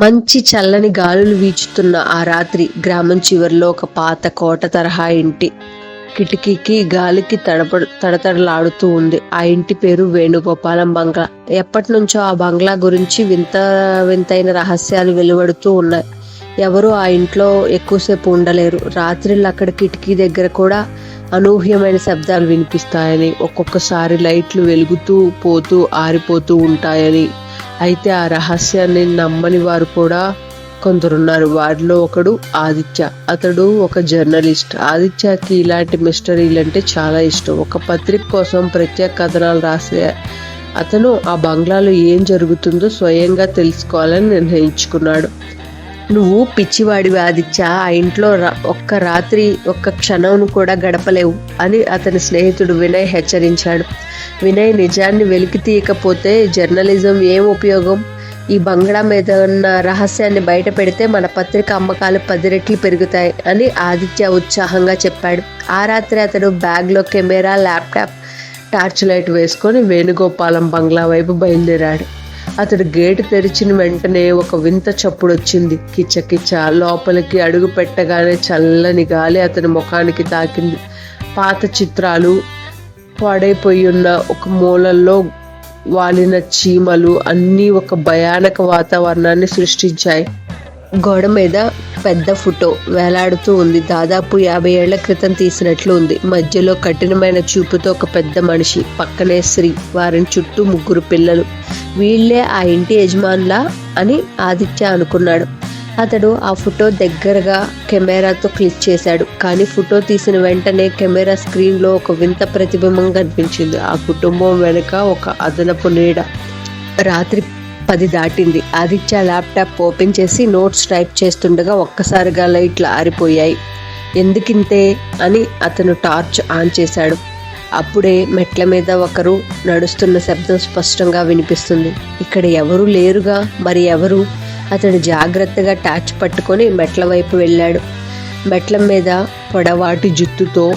మంచి చల్లని గాలులు వీచుతున్న ఆ రాత్రి గ్రామం చివరిలో ఒక పాత కోట తరహా ఇంటి. కిటికీకి గాలికి తడప తడతడలాడుతూ ఉంది. ఆ ఇంటి పేరు వేణుగోపాలం బంగ్లా. ఎప్పటి నుంచో ఆ బంగ్లా గురించి వింత వింతైన రహస్యాలు వెలువడుతూ ఉన్నాయి. ఎవరు ఆ ఇంట్లో ఎక్కువసేపు ఉండలేరు. రాత్రిళ్ళు అక్కడ కిటికీ దగ్గర కూడా అనూహ్యమైన శబ్దాలు వినిపిస్తాయని ఒక్కొక్కసారి లైట్లు వెలుగుతూ పోతూ ఆరిపోతూ ఉంటాయని అయితే ఆ రహస్యాన్ని నమ్మని వారు కూడా కొందరున్నారు. వారిలో ఒకడు ఆదిత్య అతడు ఒక జర్నలిస్ట్. ఆదిత్యకి ఇలాంటి మిస్టరీలు అంటే చాలా ఇష్టం. ఒక పత్రిక కోసం ప్రత్యేక కథనాలు రాసే అతను ఆ బంగ్లాలో ఏం జరుగుతుందో స్వయంగా తెలుసుకోవాలని నిర్ణయించుకున్నాడు. నువ్వు పిచ్చివాడివి ఆదిత్య ఆ ఇంట్లో ఒక్క రాత్రి ఒక్క క్షణంను కూడా గడపలేవు అని అతని స్నేహితుడు వినయ్ హెచ్చరించాడు. వినయ్ నిజాన్ని వెలికి తీయకపోతే జర్నలిజం ఏం ఉపయోగం? ఈ బంగ్లా మీద ఉన్న రహస్యాన్ని బయట పెడితే మన పత్రిక అమ్మకాలు పది రెట్లు పెరుగుతాయి అని ఆదిత్య ఉత్సాహంగా చెప్పాడు. ఆ రాత్రి అతడు బ్యాగ్లో కెమెరా ల్యాప్టాప్ టార్చ్ లైట్ వేసుకొని వేణుగోపాలం బంగ్లా వైపు బయలుదేరాడు. అతడు గేటు తెరిచిన వెంటనే ఒక వింత చప్పుడు వచ్చింది. కిచ్చ లోపలికి అడుగు పెట్టగానే చల్లని గాలి అతని ముఖానికి తాకింది. పాత చిత్రాలు పాడైపోయి ఉన్న ఒక మూలల్లో వాలిన చీమలు అన్నీ ఒక భయానక వాతావరణాన్ని సృష్టించాయి. గోడ మీద పెద్ద ఫోటో. వేలాడుతూ ఉంది. దాదాపు యాభై ఏళ్ళ క్రితం తీసినట్లు ఉంది. మధ్యలో కఠినమైన చూపుతో ఒక పెద్ద మనిషి పక్కనే స్త్రీ వారిని చుట్టూ ముగ్గురు పిల్లలు. వీళ్ళే ఆ ఇంటి యజమానులా అని ఆదిత్య అనుకున్నాడు. అతడు ఆ ఫోటో దగ్గరగా కెమెరాతో క్లిక్ చేశాడు. కానీ ఫోటో తీసిన వెంటనే కెమెరా స్క్రీన్లో ఒక వింత ప్రతిబింబం కనిపించింది. ఆ కుటుంబం వెనుక ఒక అదనపు నీడ. రాత్రి పది దాటింది. ఆదిత్య ల్యాప్టాప్ ఓపెన్ చేసి నోట్స్ టైప్ చేస్తుండగా ఒక్కసారిగా లైట్లు ఆరిపోయాయి. ఎందుకింతే అని అతను టార్చ్ ఆన్ చేశాడు. అప్పుడే మెట్ల మీద ఒకరు నడుస్తున్న శబ్దం స్పష్టంగా వినిపిస్తుంది. ఇక్కడ ఎవరు లేరుగా? మరి ఎవరు? అతడు జాగ్రత్తగా టార్చ్ పట్టుకొని మెట్ల వైపు వెళ్ళాడు. మెట్ల మీద పొడవాటి జుత్తుతో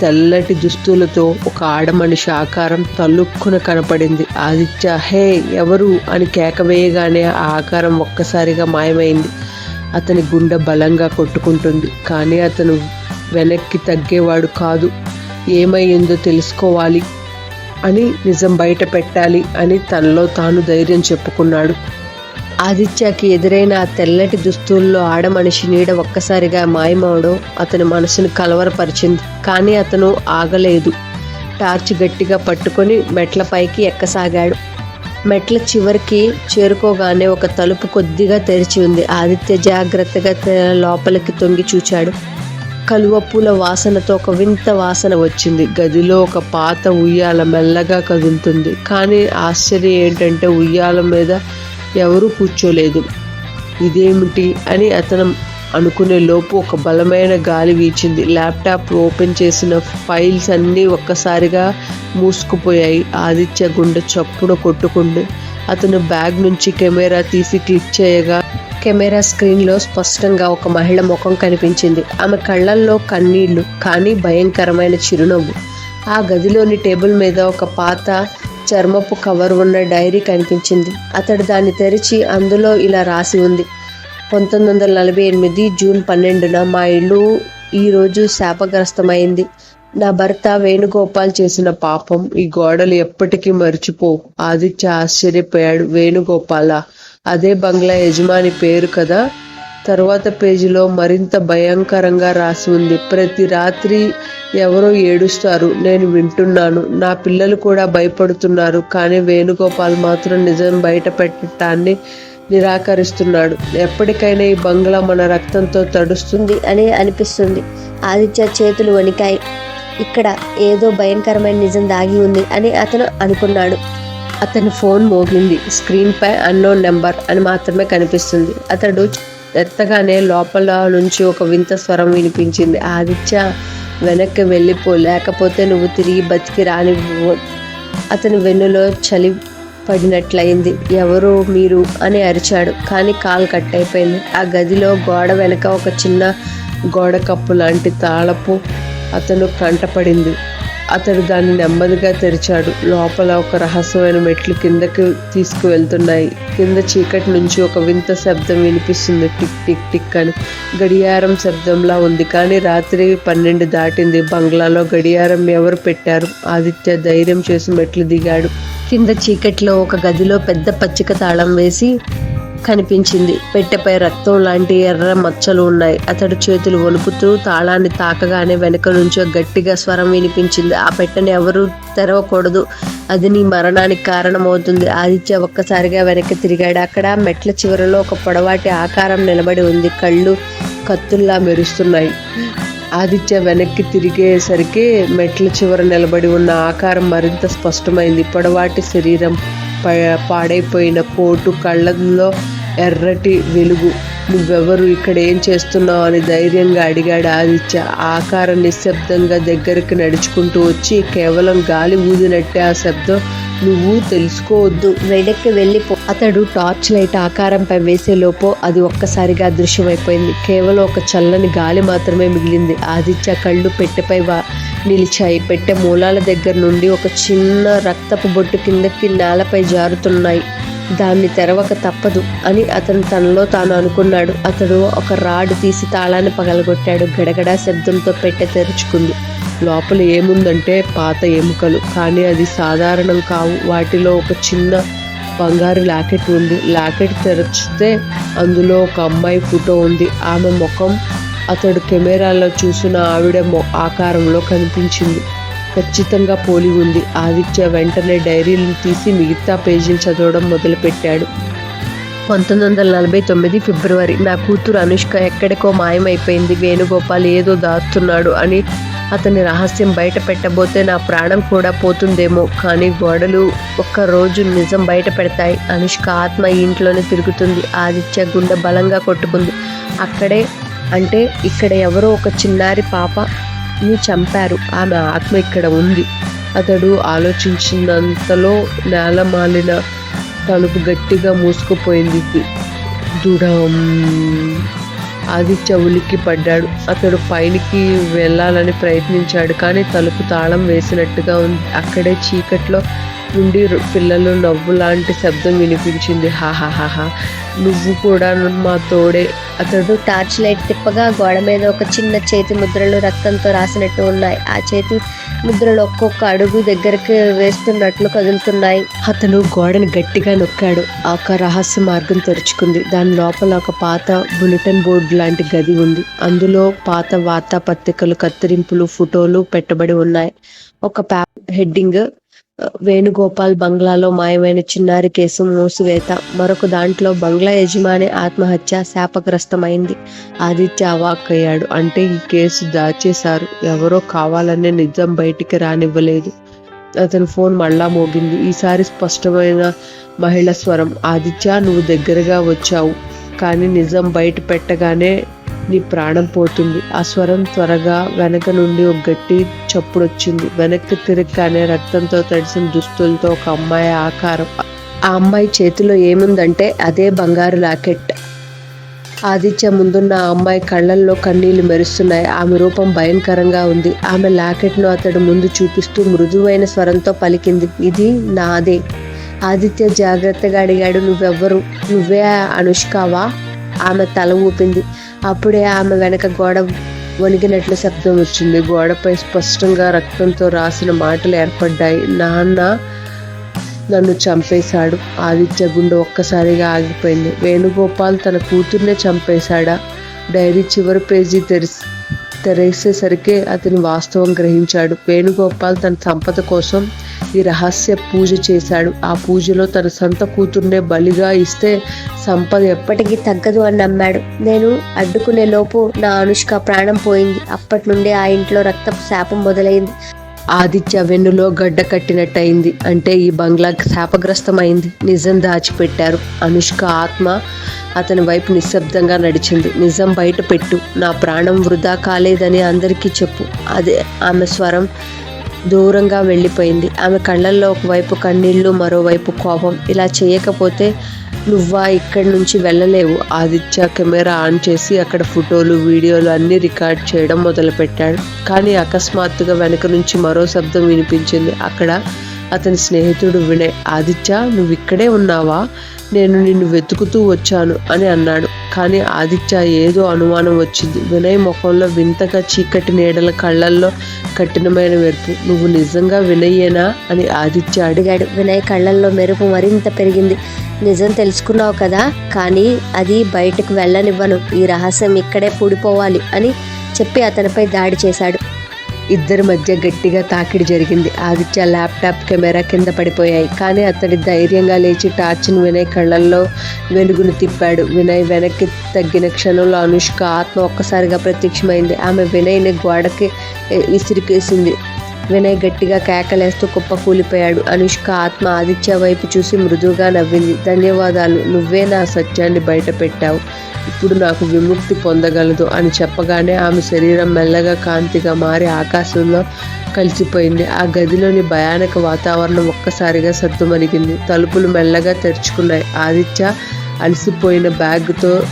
తెల్లటి దుస్తులతో ఒక ఆడమనిషి ఆకారం తల్లుక్కున కనపడింది. ఆదిత్య హే ఎవరు? అని కేకవేయగానే ఆ ఆకారం ఒక్కసారిగా మాయమైంది. అతని గుండె బలంగా కొట్టుకుంటుంది. కానీ అతను వెనక్కి తగ్గేవాడు కాదు. ఏమయ్యిందో తెలుసుకోవాలి అని నిజం బయట పెట్టాలి అని తనలో తాను ధైర్యం చెప్పుకున్నాడు. ఆదిత్యకి ఎదురైన ఆ తెల్లటి దుస్తుల్లో ఆడమనిషి నీడ ఒక్కసారిగా మాయమవడం అతని మనసును కలవరపరిచింది. కానీ అతను ఆగలేదు. టార్చ్ గట్టిగా పట్టుకొని మెట్ల పైకి ఎక్కసాగాడు. మెట్ల చివరికి చేరుకోగానే ఒక తలుపు కొద్దిగా తెరిచి ఉంది. ఆదిత్య జాగ్రత్తగా లోపలికి తొంగి చూచాడు. కలువ పూల వాసనతో ఒక వింత వాసన వచ్చింది. గదిలో ఒక పాత ఉయ్యాల మెల్లగా కదులుతుంది. కానీ ఆశ్చర్యం ఏంటంటే ఉయ్యాల మీద ఎవరూ కూర్చోలేదు. ఇదేమిటి? అని అతను అనుకునే లోపు ఒక బలమైన గాలి వీచింది. ల్యాప్టాప్ ఓపెన్ చేసిన ఫైల్స్ అన్నీ ఒక్కసారిగా మూసుకుపోయాయి. ఆదిత్య గుండె చప్పుడు కొట్టుకుంది. అతను బ్యాగ్ నుంచి కెమెరా తీసి క్లిక్ చేయగా కెమెరా స్క్రీన్లో స్పష్టంగా ఒక మహిళ ముఖం కనిపించింది. ఆమె కళ్ళల్లో కన్నీళ్ళు కానీ భయంకరమైన చిరునవ్వు. ఆ గదిలోని టేబుల్ మీద ఒక పాత చర్మపు కవర్ ఉన్న డైరీ కనిపించింది. అతడు దాన్ని తెరిచి అందులో ఇలా రాసి ఉంది. పంతొమ్మిది వందల నలభై ఎనిమిది జూన్ పన్నెండున మా ఇల్లు ఈరోజు శాపగ్రస్తమైంది. నా భర్త వేణుగోపాల్ చేసిన పాపం ఈ గోడలు ఎప్పటికీ మర్చిపో ఆదిత్య ఆశ్చర్యపోయాడు. వేణుగోపాల? అదే బంగ్లా యజమాని పేరు కదా? తరువాత పేజీలో మరింత భయంకరంగా రాసి ఉంది. ప్రతి రాత్రి ఎవరో ఏడుస్తారు. నేను వింటున్నాను. నా పిల్లలు కూడా భయపడుతున్నారు. కానీ వేణుగోపాల్ మాత్రం నిజం బయట పెట్టడాన్ని నిరాకరిస్తున్నాడు. ఎప్పటికైనా ఈ బంగ్లా మన రక్తంతో తడుస్తుంది అని అనిపిస్తుంది. ఆదిత్య చేతులు వణికాయి. ఇక్కడ ఏదో భయంకరమైన నిజం దాగి ఉంది అని అతను అనుకున్నాడు. అతని ఫోన్ మోగింది. స్క్రీన్ పై అన్నోన్ నెంబర్ అని మాత్రమే కనిపిస్తుంది. అతడు ఎత్తగానే లోపల నుంచి ఒక వింత స్వరం వినిపించింది. ఆదిత్య వెనక్కి వెళ్ళిపో లేకపోతే నువ్వు తిరిగి బతికి రాని అతని వెన్నులో చలి పడినట్లయింది. ఎవరు మీరు అని అరిచాడు కానీ కాలు కట్ అయిపోయింది. ఆ గదిలో గోడ వెనక ఒక చిన్న గోడ కప్పు లాంటి తాళపు అతను కంటపడింది. అతడు దాన్ని నెమ్మదిగా తెరిచాడు. లోపల ఒక రహస్యమైన మెట్లు కిందకి తీసుకువెళ్తున్నాయి. కింద చీకటి నుంచి ఒక వింత శబ్దం వినిపిస్తుంది. టిక్ టిక్ టిక్ అని. గడియారం శబ్దంలా ఉంది. కానీ రాత్రి పన్నెండు దాటింది. బంగ్లాలో గడియారం ఎవరు పెట్టారు? ఆదిత్య ధైర్యం చేసి మెట్లు దిగాడు. కింద చీకట్లో ఒక గదిలో పెద్ద పచ్చిక తాళం వేసి కనిపించింది. పెట్టెపై రక్తం లాంటి ఎర్ర మచ్చలు ఉన్నాయి. అతడు చేతులు వణుకుతూ తాళాన్ని తాకగానే వెనక నుంచి గట్టిగా స్వరం వినిపించింది. ఆ పెట్టెని ఎవరు తెరవకూడదు. అది నీ మరణానికి కారణమవుతుంది. ఆదిత్య ఒక్కసారిగా వెనక్కి తిరిగాడు. అక్కడ మెట్ల చివరలో ఒక పొడవాటి ఆకారం నిలబడి ఉంది. కళ్ళు కత్తుల్లా మెరుస్తున్నాయి. ఆదిత్య వెనక్కి తిరిగేసరికి మెట్ల చివర నిలబడి ఉన్న ఆకారం మరింత స్పష్టమైంది. పొడవాటి శరీరం పాడైపోయిన కోటు కళ్ళల్లో ఎర్రటి వెలుగు. నువ్వెవరు? ఇక్కడ ఏం చేస్తున్నావు? అని ధైర్యంగా అడిగాడు ఆదిత్య. ఆకారం నిశ్శబ్దంగా దగ్గరికి నడుచుకుంటూ వచ్చి కేవలం గాలి ఊదినట్టే ఆ శబ్దం. నువ్వు తెలుసుకోవద్దు. వెనక్కి వెళ్ళిపో. అతడు టార్చ్ లైట్ ఆకారంపై వేసేలోపు అది ఒక్కసారిగా అదృశ్యమైపోయింది. కేవలం ఒక చల్లని గాలి మాత్రమే మిగిలింది. ఆదిత్య కళ్ళు పెట్టెపై వా- నిలిచాయి. పెట్టె మూలాల దగ్గర నుండి ఒక చిన్న రక్తపు బొట్టు కిందకి నేలపై జారుతున్నాయి. దాన్ని తెరవక తప్పదు అని అతను తనలో తాను అనుకున్నాడు. అతడు ఒక రాడ్ తీసి తాళాన్ని పగలగొట్టాడు. గడగడా శబ్దంతో పెట్టె తెరుచుకుంది. లోపల ఏముందంటే పాత ఎముకలు. కానీ అది సాధారణం కావు. వాటిలో ఒక చిన్న బంగారు లాకెట్ ఉంది. లాకెట్ తెరచితే అందులో ఒక అమ్మాయి ఫోటో ఉంది. ఆమె ముఖం అతడు కెమెరాలో చూసిన ఆవిడ మొ- ఆకారంలో కనిపించింది. ఖచ్చితంగా పోలి ఉంది. ఆదిత్య వెంటనే డైరీలు తీసి మిగతా పేజీలు చదవడం మొదలుపెట్టాడు. పంతొమ్మిది వందల నలభై తొమ్మిది ఫిబ్రవరి. నా కూతురు అనుష్క ఎక్కడికో మాయమైపోయింది. వేణుగోపాల్ ఏదో దాస్తున్నాడు అని అతని రహస్యం బయట పెట్టబోతే నా ప్రాణం కూడా పోతుందేమో. కానీ గోడలు ఒక్క రోజు నిజం బయట పెడతాయి. అనుష్క ఆత్మ ఇంట్లోనే తిరుగుతుంది. ఆదిత్య గుండె బలంగా కొట్టుకుంది. అక్కడే అంటే ఇక్కడ ఎవరో ఒక చిన్నారి పాప ని చంపారు. ఆమె ఆత్మ ఇక్కడ ఉంది. అతడు ఆలోచించినంతలో నేలమాలిన తలుపు గట్టిగా మూసుకుపోయింది. దుడం ఆదిత్య ఉలిక్కి పడ్డాడు. అతడు పైనికి వెళ్ళాలని ప్రయత్నించాడు కానీ తలుపు తాళం వేసినట్టుగా ఉంది. అక్కడే చీకట్లో నుండి పిల్లలు నవ్వు లాంటి శబ్దం వినిపించింది. హాహాహాహా నువ్వు కూడా మా తోడే. అతడు టార్చ్ లైట్ తిప్పగా గోడ మీద ఒక చిన్న చేతి ముద్రలు రక్తంతో రాసినట్టు ఉన్నాయి. ఆ చేతి ముద్రలు ఒక్కొక్క అడుగు దగ్గరికి వేస్తున్నట్లు కదులుతున్నాయి. అతను గోడను గట్టిగా నొక్కాడు. ఒక రహస్య మార్గం తెరుచుకుంది. దాని లోపల ఒక పాత బులెటిన్ బోర్డు లాంటి గది ఉంది. అందులో పాత వార్తాపత్రికలు కత్తిరింపులు ఫోటోలు పెట్టబడి ఉన్నాయి. ఒక ప్యా హెడ్డింగ్ వేణుగోపాల్ బంగ్లాలో మాయమైన చిన్నారి కేసు మూసివేత. మరొక దాంట్లో బంగ్లా యజమాని ఆత్మహత్య శాపగ్రస్తమైంది. ఆదిత్య అవాక్కయ్యాడు. అంటే ఈ కేసు దాచేశారు. ఎవరో కావాలనే నిజం బయటికి రానివ్వలేదు. అతని ఫోన్ మళ్ళా మోగింది. ఈసారి స్పష్టమైన మహిళ స్వరం ఆదిత్య నువ్వు దగ్గరగా వచ్చావు. కానీ నిజం బయట పెట్టగానే నీ ప్రాణం పోతుంది. ఆ స్వరం త్వరగా వెనక నుండి ఒక గట్టి చప్పుడొచ్చింది. వెనక్కి తిరగగానే రక్తంతో తడిసిన దుస్తులతో ఒక అమ్మాయి ఆకారం. ఆ అమ్మాయి చేతిలో ఏముందంటే అదే బంగారు లాకెట్ ఆదిత్య ముందున్న ఆ అమ్మాయి కళ్ళల్లో కన్నీళ్ళు మెరుస్తున్నాయి. ఆమె రూపం భయంకరంగా ఉంది. ఆమె లాకెట్ను అతడు ముందు చూపిస్తూ మృదువైన స్వరంతో పలికింది. ఇది నాదే. ఆదిత్య జాగ్రత్తగా అడిగాడు. నువ్వెవ్వరు? నువ్వే అనుష్కావా? ఆమె తల ఊపింది. అప్పుడే ఆమె వెనక గోడ వణిగినట్లు శబ్దం వచ్చింది. గోడపై స్పష్టంగా రక్తంతో రాసిన మాటలు ఏర్పడ్డాయి. నాన్న నన్ను చంపేశాడు. ఆదిత్య గుండె ఒక్కసారిగా ఆగిపోయింది. వేణుగోపాల్ తన కూతుర్నే చంపేశాడా? డైరీ చివరి పేజీ తెరిసి తెరేసేసరికి అతని వాస్తవం గ్రహించాడు. వేణుగోపాల్ తన సంపద కోసం ఈ రహస్య పూజ చేశాడు. ఆ పూజలో తన సొంత కూతుర్నే బలిగా ఇస్తే సంపద ఎప్పటికీ తగ్గదు అని నమ్మాడు. నేను అడ్డుకునే లోపు నా అనుష్క ప్రాణం పోయింది. అప్పటి నుండి ఆ ఇంట్లో రక్తపు శాపం మొదలైంది. ఆదిత్య వెన్నులో గడ్డ కట్టినట్టయింది. అంటే ఈ బంగ్లా శాపగ్రస్తమైంది. నిజం దాచిపెట్టారు. అనుష్క ఆత్మ అతని వైపు నిశ్శబ్దంగా నడిచింది. నిజం బయట పెట్టు. నా ప్రాణం వృధా కాలేదని అందరికీ చెప్పు. అదే ఆమె స్వరం దూరంగా వెళ్ళిపోయింది. ఆమె కళ్ళల్లో ఒకవైపు కన్నీళ్ళు మరోవైపు కోపం. ఇలా చేయకపోతే నువ్వా ఇక్కడి నుంచి వెళ్ళలేవు? ఆదిత్య కెమెరా ఆన్ చేసి అక్కడ ఫోటోలు వీడియోలు అన్నీ రికార్డ్ చేయడం మొదలుపెట్టాడు. కానీ అకస్మాత్తుగా వెనక నుంచి మరో శబ్దం వినిపించింది. అక్కడ అతని స్నేహితుడు వినయ్. ఆదిత్య నువ్వు ఇక్కడే ఉన్నావా? నేను నిన్ను వెతుకుతూ వచ్చాను అని అన్నాడు. కానీ ఆదిత్య ఏదో అనుమానం వచ్చింది. వినయ్ ముఖంలో వింతగా చీకటి నీడల కళ్ళల్లో కఠినమైన మెరుపు. నువ్వు నిజంగా వినయ్యేనా? అని ఆదిత్య అడిగాడు. అడిగాడు వినయ్ కళ్ళల్లో మెరుపు మరింత పెరిగింది. నిజం తెలుసుకున్నావు కదా కానీ అది బయటకు వెళ్ళనివ్వను. ఈ రహస్యం ఇక్కడే పూడిపోవాలి అని చెప్పి అతనిపై దాడి చేశాడు. ఇద్దరి మధ్య గట్టిగా తాకిడి జరిగింది. ఆదిత్య ల్యాప్టాప్ కెమెరా కింద పడిపోయాయి. కానీ అతడి ధైర్యంగా లేచి టార్చ్ను వినయ్ కళ్ళల్లో వెలుగును తిప్పాడు. వినయ్ వెనక్కి తగ్గిన క్షణంలో అనుష్క ఆత్మ ఒక్కసారిగా ప్రత్యక్షమైంది. ఆమె వినయ్ని గోడకి ఇసిరికేసింది. విసిరికేసింది వినయ్ గట్టిగా కేకలేస్తూ కుప్ప కూలిపోయాడు. అనుష్క ఆత్మ ఆదిత్య వైపు చూసి మృదువుగా నవ్వింది. ధన్యవాదాలు. నువ్వే నా సత్యాన్ని బయటపెట్టావు. ఇప్పుడు నాకు విముక్తి పొందగలదు అని చెప్పగానే ఆమె శరీరం మెల్లగా కాంతిగా మారి ఆకాశంలో కలిసిపోయింది. ఆ గదిలోని భయానక వాతావరణం ఒక్కసారిగా సద్దుమణిగింది తలుపులు మెల్లగా తెరుచుకున్నాయి. ఆదిత్య అలసిపోయిన బ్యాగ్తో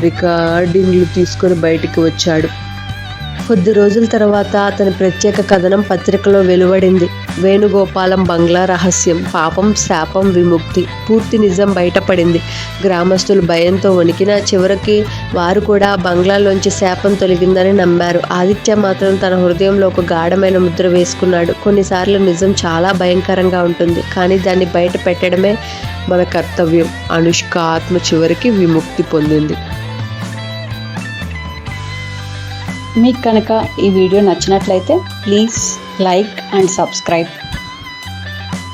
రికార్డింగ్లు తీసుకొని బయటికి వచ్చాడు. కొద్ది రోజుల తర్వాత అతని ప్రత్యేక కథనం పత్రికలో వెలువడింది. వేణుగోపాలం బంగ్లా రహస్యం పాపం శాపం విముక్తి పూర్తి నిజం బయటపడింది. గ్రామస్తులు భయంతో వణికిన చివరికి వారు కూడా బంగ్లాలోంచి శాపం తొలగిందని నమ్మారు. ఆదిత్య మాత్రం తన హృదయంలో ఒక గాఢమైన ముద్ర వేసుకున్నాడు. కొన్నిసార్లు నిజం చాలా భయంకరంగా ఉంటుంది కానీ దాన్ని బయట పెట్టడమే మన కర్తవ్యం. అనుష్క ఆత్మ చివరికి విముక్తి పొందింది. మీకు కనుక ఈ వీడియో నచ్చినట్లయితే ప్లీజ్ లైక్ అండ్ సబ్స్క్రైబ్.